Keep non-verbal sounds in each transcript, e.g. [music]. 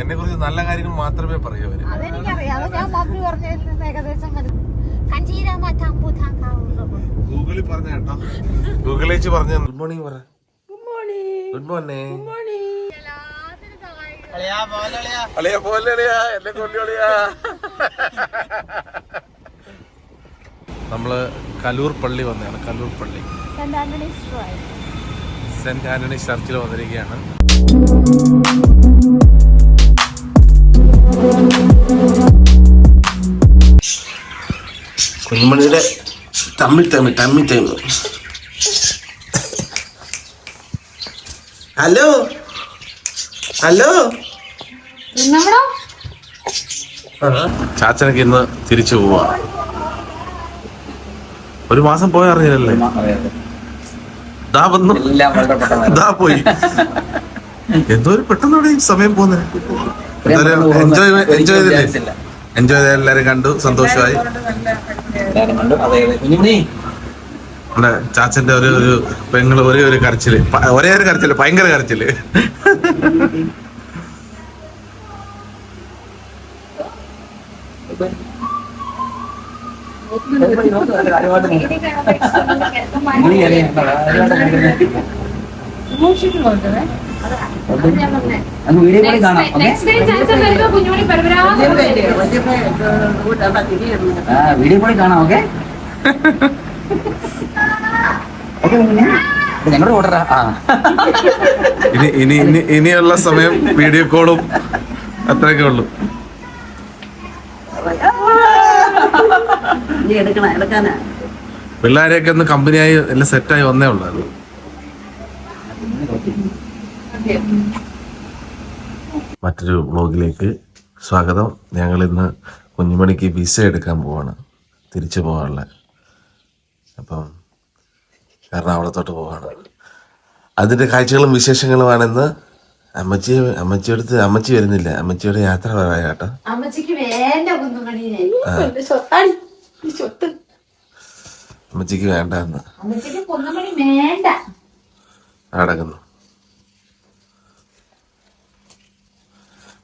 എന്നെ കുറിച്ച് നല്ല കാര്യങ്ങൾ മാത്രമേ പറയൂ അവർ. ഗൂഗിളിൽ പറഞ്ഞ കേട്ടോ. ഗൂഗിളിൽ വെച്ച് പറഞ്ഞ ഗുഡ് മോർണിംഗ് പറ. ഗുഡ് മോർണിംഗ് അളിയാ പോലെ അളിയാ? എന്നെ കൊല്ലിയാ നമ്മൾ കലൂർ പള്ളി വന്നതാണ്. കലൂർ പള്ളി. Saint Antony's shrine. Saint Antony ചർച്ചിൽ വന്നിരിക്കുകയാണ്. കുഞ്ഞുമണിയുടെ തമ്മിൽ തമ്മിൽ തമ്മിൽ തമ്മിൽ ഹലോ? ഹലോ? ചാച്ചനൊക്കെ ഇന്ന് തിരിച്ചു പോവാ. ഒരു മാസം പോയ അറിഞ്ഞില്ലല്ലേ? ദാ വന്നു. ദാ പോയി. എന്തോ ഒരു പെട്ടെന്നോടെ സമയം പോകുന്നത് എൻജോയ് എൻജോയ് എൻജോയ് ചെയ്ത് എല്ലാരും കണ്ടു സന്തോഷമായി. കണ്ടു. അതെ, അതെ. കുഞ്ഞുമണി. നമ്മുടെ ചാച്ചന്റെ ഒരു ഒരു പെങ്ങൾ ഒരേ ഒരു കരച്ചിൽ. ഒരേ ഒരു കരച്ചിൽ ഭയങ്കര കരച്ചിൽ. കാര്യമായിട്ട് അങ്ങ് വീഡിയോ കോളിൽ കാണാം. ആ വീഡിയോ കോളിൽ കാണാം ഓക്കെ? ഓക്കെ കുഞ്ഞുമണി. ഇത് ഞങ്ങളുടെ ഓർഡറാ ആ. ഇനി ഇനി ഇനി ഇനിയുള്ള സമയം വീഡിയോ കോളും അത്രയൊക്കെ ഉള്ളു. പിള്ളേരെയൊക്കെ ഒന്ന് കമ്പനിയായി എല്ലാം സെറ്റായി വന്നേ ഉള്ളൂ മറ്റൊരു വ്ളോഗിലേക്ക് സ്വാഗതം. ഞങ്ങൾ ഇന്ന് കുഞ്ഞുമണിക്ക് വിസ എടുക്കാൻ പോവാണ്. തിരിച്ചു പോകാനുള്ള. അപ്പം എറണാകുളത്തോട്ട് പോവാണ്. അതിന്റെ കാഴ്ചകളും വിശേഷങ്ങളുമാണെന്ന് അമ്മച്ചി അമ്മച്ചിയെടുത്ത് അമ്മച്ചി വരുന്നില്ല. അമ്മച്ചിയുടെ യാത്ര പറയാം കേട്ടോ. അമ്മച്ചിക്ക് വേണ്ട കുഞ്ഞുമണിനെ സ്വത്താടി ഈ സ്വത്ത് അമ്മച്ചിക്ക് വേണ്ട എന്ന് അമ്മച്ചിക്ക് കുഞ്ഞുമണി വേണ്ട നടക്കുന്നു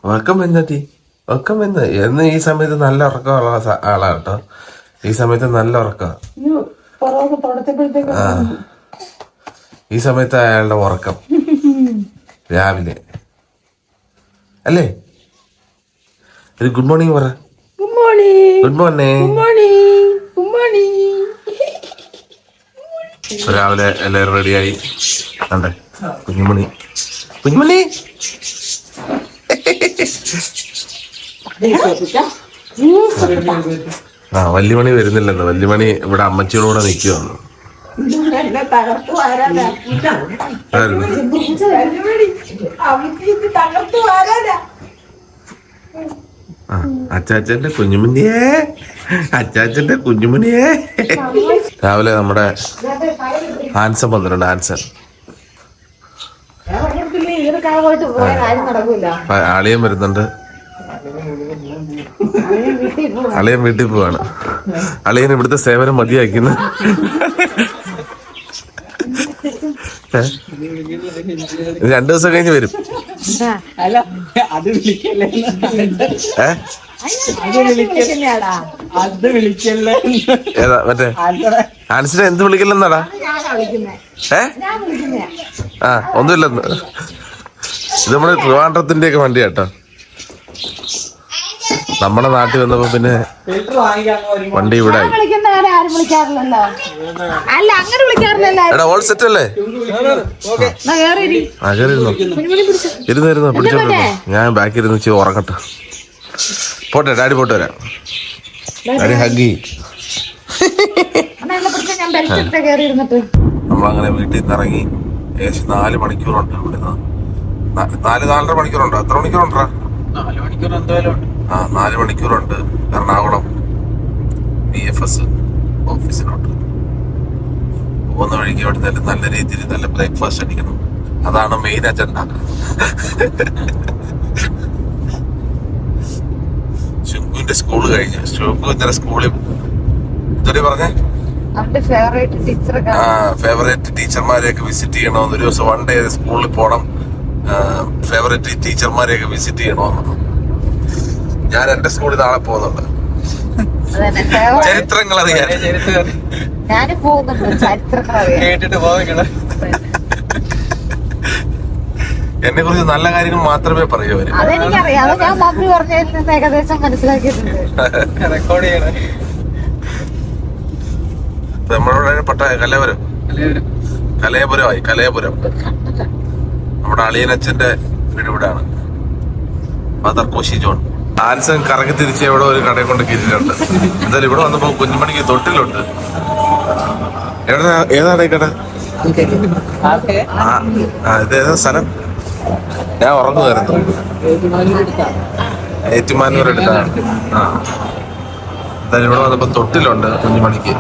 ഉറക്കം വന്നെത്തി ഉറക്കം വന്ന്. എന്ന് ഈ സമയത്ത് നല്ല ഉറക്കമുള്ള ആളാ കേട്ടോ ഈ സമയത്ത് നല്ല ഉറക്കം. ആ. ഈ സമയത്ത് അയാളുടെ ഉറക്കം. രാവിലെ. അല്ലേ? ഒരു ഗുഡ് മോർണിംഗ് പറ. Good morning. രാവിലെ എല്ലാവരും റെഡിയായി കണ്ടേ. കുഞ്ഞുമണി. കുഞ്ഞുമണി. ആ വല്യമണി വരുന്നില്ലെന്ന്. വല്യമണി ഇവിടെ അമ്മച്ചിയോടുകൂടെ നിൽക്കുവാണ് അച്ചാച്ചന്റെ കുഞ്ഞുമണിയേ അച്ചാച്ചന്റെ കുഞ്ഞുമണിയേ രാവിലെ നമ്മുടെ ആൻസർ വന്നിട്ടുണ്ട് ഇതൊക്കെ പോയിട്ട് പോയ കാര്യം നടക്കൂല. ആ, വരുന്നുണ്ട്. അളിയൻ വീട്ടിൽ പോവാണ്. അളിയൻ ഇവിടുത്തെ സേവനം മതിയാക്കുന്നു? രണ്ടു ദിവസം കഴിഞ്ഞ് വരും. അല്ല അത് വിളിക്കല്ലേ? ഏ? വിളിക്കുന്നയാടാ അത് വിളിക്കല്ലേ? ഏതാ മറ്റേ? ആൻസിനെ എന്ത് വിളിക്കില്ലെന്നാടാ ഏ? ആ ഒന്നുമില്ലെന്ന്. ഇത് നമ്മുടെ ട്രിവാൻഡ്രത്തിന്റെ ഒക്കെ വണ്ടി കേട്ടോ നമ്മുടെ നാട്ടിൽ വന്നപ്പോ പിന്നെ വണ്ടി ഇവിടെ ആയി. വിളിക്കുന്ന ആരെ ആരും വിളിക്കാറില്ലല്ലോ അല്ല അങ്ങനെ വിളിക്കാറില്ലല്ലോ. എടാ ഓൾ സെറ്റ് അല്ലേ? എന്നാ കേറി ഇരി. ആ കയറിയിരുന്നോ കുഞ്ഞുമണി പിടിച്ചു ഇരുന്ന് ഇരുന്ന്? പിടിച്ചോണ്ടിരുന്നു ഞാൻ ബാക്കി ഇരുന്ന് ഇച്ചിരി ഉറങ്ങട്ടെ. പോട്ടെ ഡാഡി പോട്ടെ വരാം. ഡാഡി ഹഗ് നമ്മളങ്ങനെ വീട്ടിൽ നിന്ന് ഇറങ്ങി ഏകദേശം നാല് മണിക്കൂറുണ്ട് ഇവിടുന്ന്. നാല് നാലര മണിക്കൂറുണ്ടോ. എത്ര മണിക്കൂറുണ്ടാ? നാല് മണിക്കൂർ എന്തായാലും ഉണ്ട്. ആ നാല് മണിക്കൂറുണ്ട്. എറണാകുളം ബി എഫ് എസ് ഓഫീസിലോട്ട്. പോകുന്ന വഴിക്ക് അവിടെ നല്ല രീതിയിൽ നല്ല ബ്രേക്ക്ഫാസ്റ്റ് അടിക്കണം. അതാണ് മെയിൻ അജണ്ട ശുങ്കുവിന്റെ സ്കൂൾ കഴിഞ്ഞു. ശുങ്കു ഇന്നലെ സ്കൂളിൽ ഇതുവരെ പറഞ്ഞേ? ഫേവറേറ്റ് ടീച്ചർമാരെയൊക്കെ വിസിറ്റ് ചെയ്യണം ഒരു ദിവസം വൺ ഡേ സ്കൂളിൽ പോകണം ഫേവറേറ്റ് ടീച്ചർമാരെയൊക്കെ വിസിറ്റ് ചെയ്യണമെന്ന് ഞാൻ എന്റെ സ്കൂളിൽ നാളെ പോകുന്നുണ്ട്. ചരിത്രങ്ങൾ അറിയാൻ ഞാനും പോകുന്നുണ്ട് ചരിത്രങ്ങൾ കേട്ടിട്ട് എന്നെ കുറിച്ച് നല്ല കാര്യങ്ങൾ മാത്രമേ പറയൂ അവർ. അതെനിക്കറിയാം. അത് ഞാൻ പറഞ്ഞതിൽ ഏകദേശം മനസ്സിലാക്കിയിട്ടുണ്ട്. റെക്കോർഡ് ചെയ്യണേ. നമ്മളിവിടെ പട്ട കലയപുരം കലയപുരമായി കലയപുരം. നമ്മുടെ അളിയനച്ഛന്റെ വീട് ഇവിടെയാണ് ഫാദർ കോശി ജോൺ. ആൻസൺ കറങ്ങി തിരിച്ച് എവിടെ ഒരു കടയെ കൊണ്ട് കിരിച്ചിട്ടുണ്ട് എന്തായാലും ഇവിടെ വന്നപ്പോ കുഞ്ഞുമണിക്ക് തൊട്ടിലുണ്ട്. എവിടെ ഏതാണ് ഈ കട? ആ ആ, ഇത് ഏതാ സ്ഥലം? ഞാൻ ഉറങ്ങുമായിരുന്നു. ഏറ്റുമാനൂർ എടുത്താണ്. ആ. എന്തായാലും ഇവിടെ വന്നപ്പോ തൊട്ടിലുണ്ട് കുഞ്ഞുമണിക്ക്.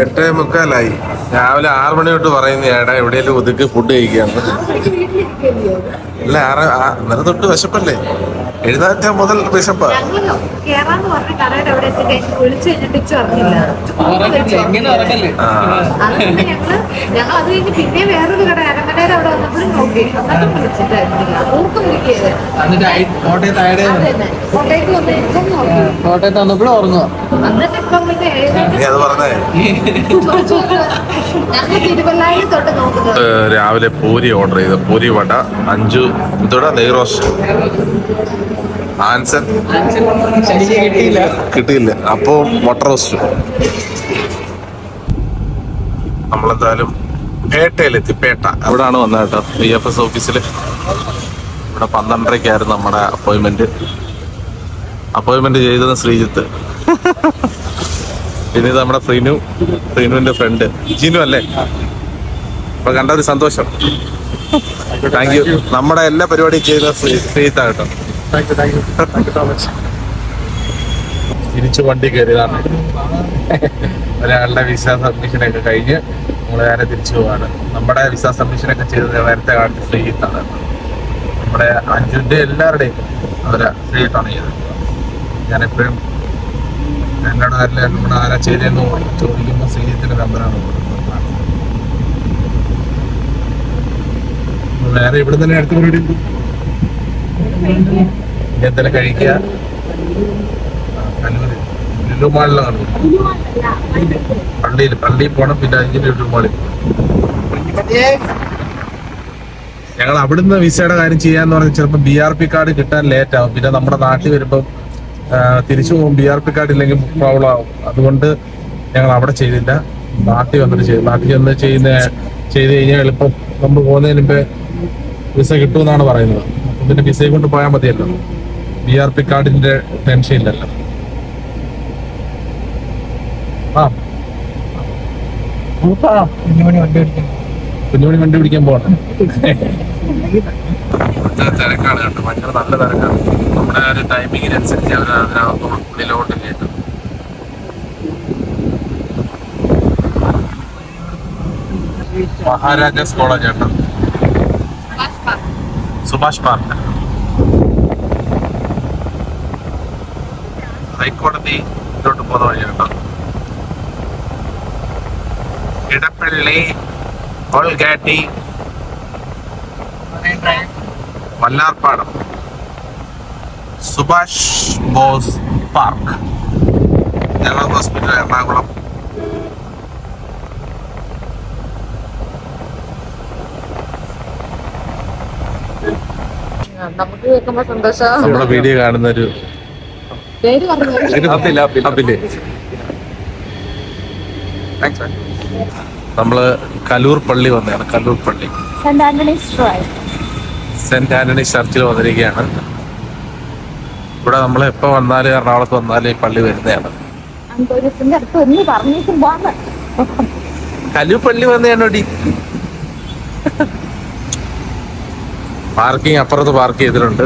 എട്ടേ മുക്കാലായി. രാവിലെ ആറ് മണി തൊട്ട് പറയുന്ന ഏടാ എവിടെയെങ്കിലും ഒതുക്കി ഫുഡ് കഴിക്കാന്ന്. അല്ല ആറ് ആ- അന്നേരം തൊട്ട് വിശപ്പല്ലേ? എഴുതാറ്റ മുതൽ വിശപ്പ്. പിന്നെ വേറൊരു കട അവിടെ വന്നപ്പോഴും നോക്കി. വിളിച്ചിട്ടായിരുന്നില്ല ഓർക്കും കോട്ടയത്ത് നോക്കി. വന്നപ്പോഴും ഉറങ്ങുക എന്നിട്ട് ഇപ്പം പിന്നെ എഴുന്നേറ്റ് രാവിലെ പൂരി ഓർഡർ ചെയ്തു. പൂരി വട അഞ്ചു ഇതോടെ നെയ്റോസ്റ്റ് ശനിക്ക് കിട്ടിയില്ല. അപ്പോൾ മുട്ട റോസ്റ്റും. നമ്മളെന്തായാലും പേട്ടയിലെത്തി പേട്ട. അവിടാണ് വന്നത് കേട്ടോ ബി എഫ് എസ് ഓഫീസിൽ ഇവിടെ പന്ത്രണ്ടരയ്ക്കായിരുന്നു നമ്മുടെ അപ്പോയിൻമെന്റ് അപ്പോയിൻമെന്റ് ചെയ്തത് ശ്രീജിത്ത്. [laughs] പിന്നെ ഇത് നമ്മുടെ ഫ്രീനു ഫ്രീനുവിന്റെ ഫ്രണ്ട് ജിനു അല്ലേ? അപ്പൊ കണ്ട ഒരു സന്തോഷം. താങ്ക് യു നമ്മുടെ എല്ലാ പരിപാടിയും ചെയ്ത ശ്രീജിത്താ കേട്ടോ. Thank you thank you thank you so much തിരിച്ചു വണ്ടി കയറിയതാണ്. ഒരാളുടെ വിസ സബ്മിഷൻ ഒക്കെ കഴിഞ്ഞ് നമ്മൾ നേരെ തിരിച്ചു പോവാണ്. നമ്മുടെ വിസ സബ്മിഷൻ ഒക്കെ ചെയ്തത് നേരത്തെ കാണിച്ച ശ്രീജിത്താണ്. നമ്മുടെ അഞ്ജുന്റെ എല്ലാവരുടെയും അവരെ ശ്രീജിത്താണ് ചെയ്തത്. ഞാൻ എപ്പോഴും എന്നോട് നല്ല നമ്മുടെ ആരാ ചെയ്തതെന്ന് ചോദിക്കുമ്പോൾ ശ്രീജിത്തിന്റെ നമ്പറാണ് വേറെ ഇവിടെ തന്നെ അടുത്ത പരിപാടി എന്തെങ്കിലും കഴിക്കുക. കല്ലൂര് പള്ളിയിൽ പള്ളിയിൽ പോണം പിന്നെ അഞ്ച് ലുലു ഞങ്ങൾ അവിടുന്ന് വിസയുടെ കാര്യം ചെയ്യാന്ന് പറഞ്ഞാൽ ചിലപ്പോൾ ബി ആർ പി കാർഡ് കിട്ടാൻ ലേറ്റ് ആവും. പിന്നെ നമ്മുടെ നാട്ടിൽ വരുമ്പം തിരിച്ചു പോകും. ബി ആർ പി കാർഡ് ഇല്ലെങ്കിൽ പ്രോബ്ലം ആവും. അതുകൊണ്ട് ഞങ്ങൾ അവിടെ ചെയ്തില്ല. നാട്ടിൽ വന്നിട്ട് ചെയ്തു. നാട്ടിൽ ചെന്ന് ചെയ്യുന്ന ചെയ്ത് കഴിഞ്ഞാൽ എളുപ്പം. നമ്മൾ പോകുന്നതിന് മുമ്പേ വിസ കിട്ടുമെന്നാണ് പറയുന്നത്. പിന്നെ വിസയെ കൊണ്ട് പോയാൽ മതിയല്ലോ. ബി ആർ പി കാർഡിന്റെ ടെൻഷൻ ഇല്ലല്ലോ ആ. കുഞ്ഞുമണി വണ്ടി ഓടിക്കാൻ കുഞ്ഞുമണി വണ്ടി പിടിക്കാൻ പോകണം തിരക്കാണ് കേട്ടോ. ഭയങ്കര നല്ല തിരക്കാണ്. നമ്മുടെ ഒരു ടൈമിങ്ങിനനുസരിച്ച് അവർ അതിനകത്തോട് ഉള്ളിലോട്ട് കേട്ടു. മഹാരാജാസ് കോളേജ് കേട്ടോ. സുഭാഷ് പാർക്ക്. ഹൈക്കോടതി ഇതോട്ട് പോകുന്ന വഴിയുണ്ടോ Edappally Bolgatty Vallarpadam Subhash Bose park general hospital Ernakulam. നമുക്ക് കേൾക്കുമ്പോ സന്തോഷം. നമ്മുടെ വീഡിയോ കാണുന്ന ഒരു പേര് പറഞ്ഞു. നമ്മൾ കലൂർ പള്ളി വന്നതാണ് കലൂർ പള്ളി. സെന്റ് ആന്റണീസ് സെന്റ് ആന്റണി ചർച്ചിൽ വന്നിരിക്കുകയാണ്. ഇവിടെ നമ്മൾ എപ്പോ വന്നാലും എറണാകുളത്ത് വന്നാലും ഈ പള്ളി വരുന്നതാണ്. കലൂർ പള്ളി വന്നതാണോടി? [laughs] പാർക്കിംഗ് അപ്പുറത്ത് പാർക്ക് ചെയ്തിട്ടുണ്ട്.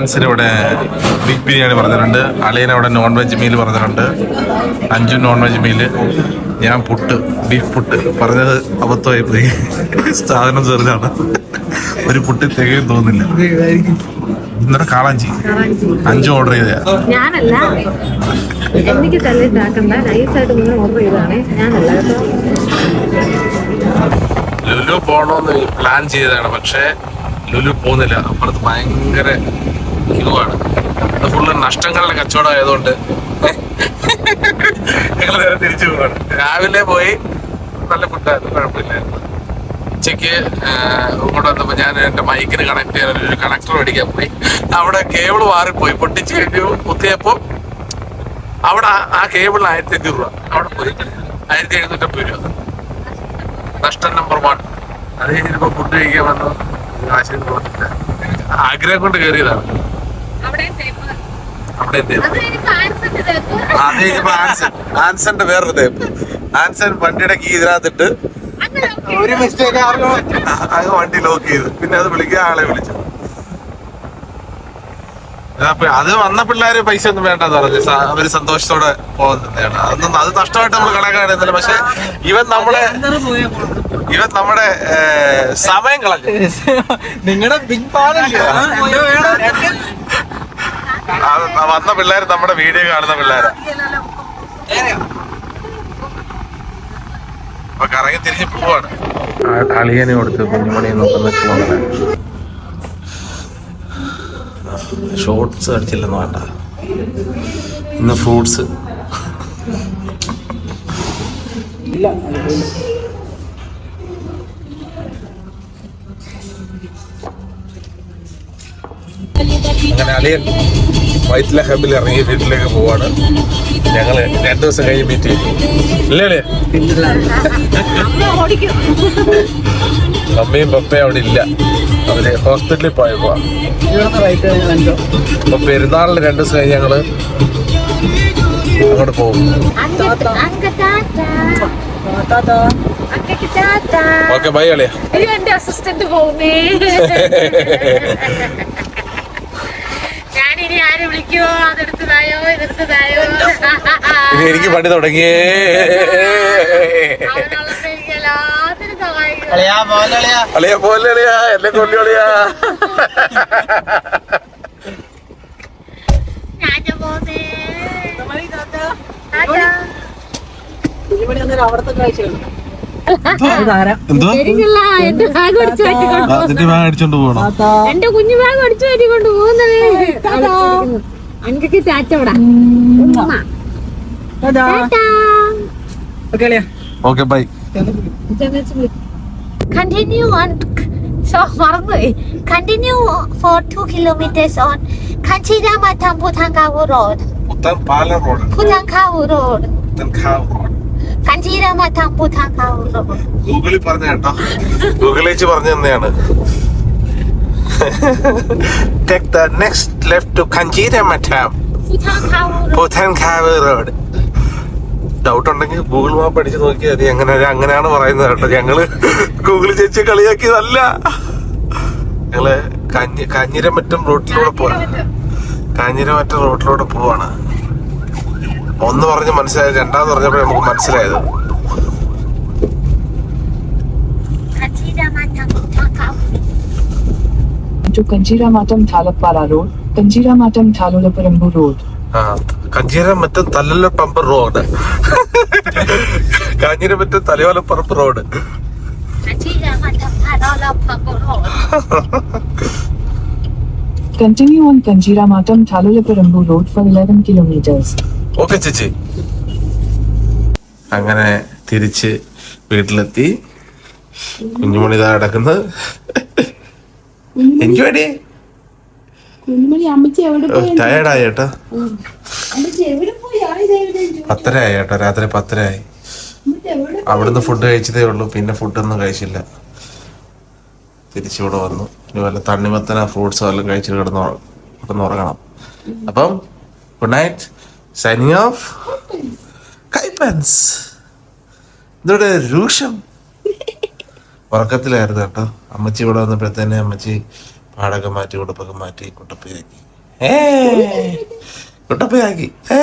ആൻസിന് ഇവിടെ ബിഗ് ബിരിയാണി പറഞ്ഞിട്ടുണ്ട് അളിയൻ അവിടെ നോൺ വെജ് മീൽ പറഞ്ഞിട്ടുണ്ട് അഞ്ചു നോൺ വെജ് മീൽ ഞാൻ പുട്ട് ബീഫ് പുട്ട്. പറഞ്ഞത് അബദ്ധമായി പോയി. സാധനം ചെറുതാണ്. ഒരു പുട്ടി തികയും തോന്നില്ല ഇന്നലെ കാളാഞ്ചി. അഞ്ചും ഓർഡർ ചെയ്ത ഞാനല്ല. എനിക്ക് തല്ലിട്ടാക്കണ്ട നൈസായിട്ട് നിങ്ങൾ ഓർഡർ ചെയ്താണ് ഞാനല്ല ലുലു പോണോന്ന് പ്ലാൻ ചെയ്തതാണ് പക്ഷേ ലുലു പോകുന്നില്ല അപ്പുറത്ത് ഭയങ്കര ക്യൂ അത് ഫുള്ള് നഷ്ടങ്ങളുടെ കച്ചവടം ആയതുകൊണ്ട് ഞങ്ങൾ നേരെ തിരിച്ചു പോവാണ്. രാവിലെ പോയി നല്ല ഫുഡായിരുന്നു കുഴപ്പമില്ലായിരുന്നു. ഉച്ചയ്ക്ക് ഇങ്ങോട്ട് വന്നപ്പോൾ ഞാൻ എന്റെ മൈക്കിന് കണക്ട് ചെയ്യാൻ ഒരു കണക്ടർ മേടിക്കാൻ പോയി. അവിടെ കേബിൾ മാറിപ്പോയി പൊട്ടിച്ച് കഴിഞ്ഞു കുത്തിയപ്പോൾ അവിടെ ആ- കേബിളിന് ആയിരത്തി അഞ്ഞൂറ് രൂപ. അവിടെ പോയി. ആയിരത്തി എഴുന്നൂറ്റമ്പത് രൂപ. നഷ്ടം നമ്പർ വൺ അത് കഴിഞ്ഞിപ്പോ ഫുഡ് കഴിക്കാൻ വന്നു. ആശയം തോന്നിട്ട് ആഗ്രഹം കൊണ്ട് കയറിയതാണ്. അവിടെ അത്. കഴിഞ്ഞപ്പോ ആൻസൺ ആൻസന്റെ വേറൊരു തേപ്പ് ആൻസൺ വണ്ടിയുടെ കീ ഇതിനകത്തിട്ട് ഒരു മിസ്റ്റേക്ക് അത് വണ്ടി ലോക്ക് ചെയ്ത്. പിന്നെ അത് വിളിക്കാൻ ആളെ വിളിച്ചു. അത് വന്ന പിള്ളേര് പൈസ ഒന്നും വേണ്ടെന്ന് പറഞ്ഞു. അവർ സന്തോഷത്തോടെ പോകുന്നതാണ്. അതൊന്നും അത് നഷ്ടമായിട്ട് നമ്മൾ കണക്കാണില്ല പക്ഷെ ഇവൻ നമ്മളെ ഇവൻ നമ്മുടെ സമയം കളഞ്ഞു. നിങ്ങളുടെ ബിഗ് അത് വന്ന പിള്ളേര് നമ്മുടെ വീഡിയോ കാണുന്ന പിള്ളേരാ. കറങ്ങി തിരിഞ്ഞ് പോവാണ്. അളിയനെ കൊടുത്ത് കുഞ്ഞുമണി ഷോർട്സ് അടിച്ചില്ലെന്ന് വേണ്ട. ഇന്ന് ഫ്രൂട്ട്സ് അങ്ങനെ അളിയൻ വൈറ്റില ഹബിൽ ഇറങ്ങി വീട്ടിലേക്ക് പോവാണ്. ഞങ്ങൾ രണ്ടു ദിവസം കഴിഞ്ഞ് മീറ്റ് ചെയ്യും ഇല്ലേ അമ്മയും പപ്പയും അവിടെ ഇല്ല. അവർ ഹോസ്പിറ്റലിൽ പോയപ്പോ. അപ്പൊ പെരുന്നാളിന് രണ്ടു ദിവസം കഴിഞ്ഞ് ഞങ്ങൾ അങ്ങോട്ട് പോകും. ഓക്കെ ബൈ കളിയാ എന്റെ അസിസ്റ്റന്റ് പോകുന്നേ. [laughs] ആരെ അതെടുത്തതായോ? ഇതെടുത്തതായോ? എനിക്ക് പണി തുടങ്ങിയേ. അളിയാ പോലെ അളിയാ? എന്നെ കൊല്ലി അളിയാ. അവിടത്തെ കാഴ്ചകൾ എന്റെ ബാഗ് അടിച്ചോണ്ട് പോകണം എന്റെ കുഞ്ഞു ബാഗ് അടിച്ചു മാറ്റിക്കൊണ്ട് പോകുന്നത്. എനിക്ക് ടാറ്റ ഇവിടെ okay bye. Continue on so മറന്നുപോയി continue four two kilometres on Kanjiramattom Puthankavu road Puthen Palam road പുതങ്കാവു road പുത്തൻ കാവ് റോഡ് ഗൂഗിളിൽ പറഞ്ഞ കേട്ടോ. ഗൂഗിളിൽ വെച്ച് പറഞ്ഞു തന്നെയാണ്. Next left to Kanjiramattom Puthankavu road Puthenkavu road doubt ഉണ്ടെങ്കിൽ ഗൂഗിൾ മാപ്പ് അടിച്ച് നോക്കിയാൽ മതി. എങ്ങനെ അങ്ങനെയാണ് പറയുന്നത് കേട്ടോ. ഞങ്ങൾ ഗൂഗിൾ ചേച്ചി കളിയാക്കിയതല്ല. ഞങ്ങൾ കഞ്ഞി കഞ്ഞിരമറ്റം റോട്ടിലൂടെ പോവാ കാഞ്ഞിരമറ്റം റോട്ടിലൂടെ പോവാണ്. ഒന്ന് പറഞ്ഞ് മനസ്സിലായത് രണ്ടാമത് പറഞ്ഞപ്പോ നമുക്ക് മനസ്സിലായത്. Kanjiramattom Thalappara road Kanjiramattom Thalayolaparambu road. Kanjiramattom Thalayolaparambu road. Continue on Kanjiramattom Thalayolaparambu road four eleven kilometres okay ചേച്ചി. അങ്ങനെ തിരിച്ച് വീട്ടിലെത്തി. കുഞ്ഞുമണി ഇതാ കിടക്കുന്നത്. എനിക്ക് വേണ്ടി? ടയർഡായി ചേട്ടാ പത്തര ആയി ചേട്ടാ രാത്രി പത്തര ആയി അവിടുന്ന് ഫുഡ് കഴിച്ചതേ ഉള്ളൂ പിന്നെ ഫുഡൊന്നും കഴിച്ചില്ല. തിരിച്ചിവിടെ വന്നു. ഇനി വല്ല തണ്ണിമത്തന ഫ്രൂട്ട്സ് വല്ലതും കഴിച്ചിട്ട് കിടന്ന് കിടന്നുറങ്ങണം ഉറങ്ങണം. അപ്പം ഗുഡ് നൈറ്റ് സൈനിങ് ഓഫ് കൈപ്പൻസ് ഇതോടെ രൂക്ഷം. ഉറക്കത്തിലായിരുന്നു കേട്ടോ. അമ്മച്ചി ഇവിടെ വന്നപ്പോഴത്തേനെ അമ്മച്ചി പാടൊക്കെ മാറ്റി ഉടുപ്പൊക്കെ മാറ്റി കുട്ടപ്പയാക്കി. ഏ കുട്ടപ്പയാക്കി. ഏ